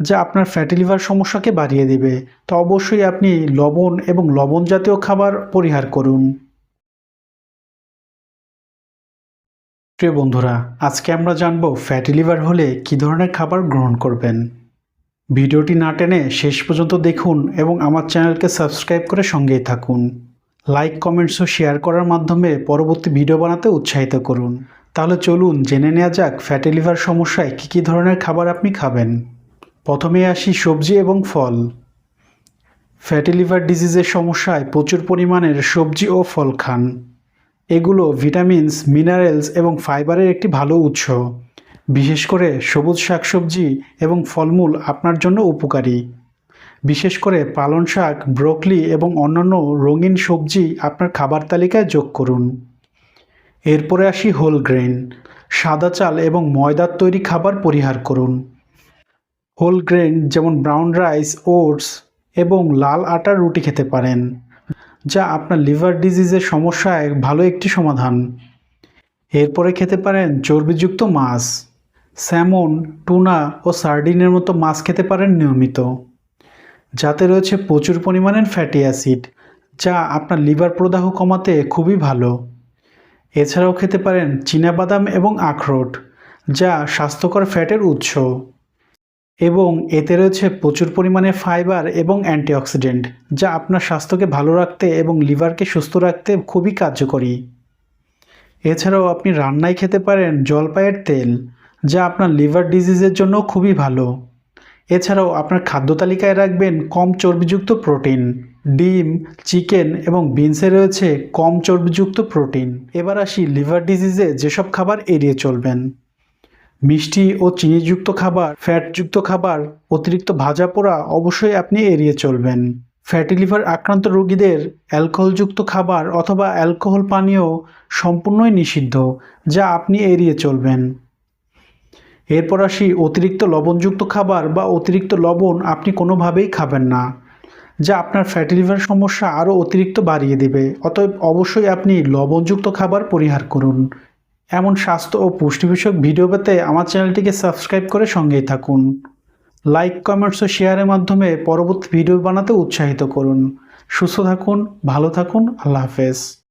যা আপনার fatty liver সমস্যাকে বাড়িয়ে দেবে। তো অবশ্যই আপনি লবণ এবং লবণ জাতীয় খাবার পরিহার করুন। প্রিয় বন্ধুরা, আজকে আমরা জানব ফ্যাটি লিভার হলে কী ধরনের খাবার গ্রহণ করবেন। ভিডিওটি না টেনে শেষ পর্যন্ত দেখুন এবং আমার চ্যানেলকে সাবস্ক্রাইব করে সঙ্গেই থাকুন। লাইক, কমেন্টস ও শেয়ার করার মাধ্যমে পরবর্তী ভিডিও বানাতে উৎসাহিত করুন। তাহলে চলুন জেনে নেওয়া যাক ফ্যাটি লিভার সমস্যায় কী কী ধরনের খাবার আপনি খাবেন। প্রথমে আসি সবজি এবং ফল। ফ্যাটি লিভার ডিজিজের সমস্যায় প্রচুর পরিমাণের সবজি ও ফল খান। এগুলো ভিটামিনস, মিনারেলস এবং ফাইবারের একটি ভালো উৎস। বিশেষ করে সবুজ শাকসবজি এবং ফলমূল আপনার জন্য উপকারী। বিশেষ করে পালং শাক, ব্রোকলি এবং অন্যান্য রঙিন সবজি আপনার খাবার তালিকায় যোগ করুন। এরপরে আসি হোল গ্রেন। সাদা চাল এবং ময়দার তৈরি খাবার পরিহার করুন। হোল গ্রেন যেমন ব্রাউন রাইস, ওটস এবং লাল আটার রুটি খেতে পারেন, যা আপনার লিভার ডিজিজের সমস্যায় ভালো একটি সমাধান। এরপরে খেতে পারেন চর্বিযুক্ত মাছ, স্যামন, টুনা ও সার্ডিনের মতো মাছ খেতে পারেন নিয়মিত, যাতে রয়েছে প্রচুর পরিমাণের ফ্যাটি অ্যাসিড, যা আপনার লিভার প্রদাহ কমাতে খুবই ভালো। এছাড়াও খেতে পারেন চীনাবাদাম এবং আখরোট, যা স্বাস্থ্যকর ফ্যাটের উৎস। এবং এতে রয়েছে প্রচুর পরিমাণে ফাইবার এবং অ্যান্টিঅক্সিডেন্ট, যা আপনার স্বাস্থ্যকে ভালো রাখতে এবং লিভারকে সুস্থ রাখতে খুবই কার্যকরী। এছাড়াও আপনি রান্নায় খেতে পারেন জলপাইয়ের তেল, যা আপনার লিভার ডিজিজের জন্য খুবই ভালো। এছাড়াও আপনার খাদ্য তালিকায় রাখবেন কম চর্বিযুক্ত প্রোটিন, ডিম, চিকেন এবং বিনসে রয়েছে কম চর্বিযুক্ত প্রোটিন। এবার আসি লিভার ডিজিজে যেসব খাবার এড়িয়ে চলবেন। মিষ্টি ও চিনিযুক্ত খাবার, ফ্যাটযুক্ত খাবার, অতিরিক্ত ভাজা পোড়া অবশ্যই আপনি এড়িয়ে চলবেন। ফ্যাটি লিভার আক্রান্ত রোগীদের অ্যালকোহলযুক্ত খাবার অথবা অ্যালকোহল পানীয় সম্পূর্ণই নিষিদ্ধ, যা আপনি এড়িয়ে চলবেন। এরপর আসি, অতিরিক্ত লবণযুক্ত খাবার বা অতিরিক্ত লবণ আপনি কোনোভাবেই খাবেন না, যা আপনার ফ্যাটি লিভার সমস্যা আরও অতিরিক্ত বাড়িয়ে দেবে। অতএব অবশ্যই আপনি লবণযুক্ত খাবার পরিহার করুন। এমন স্বাস্থ্য ও পুষ্টি বিষয়ক ভিডিও পেতে আমার চ্যানেলটিকে সাবস্ক্রাইব করে সঙ্গেই থাকুন। লাইক, কমেন্টস ও শেয়ারের মাধ্যমে পরবর্তী ভিডিও বানাতে উৎসাহিত করুন। সুস্থ থাকুন, ভালো থাকুন, আল্লাহ হাফেজ।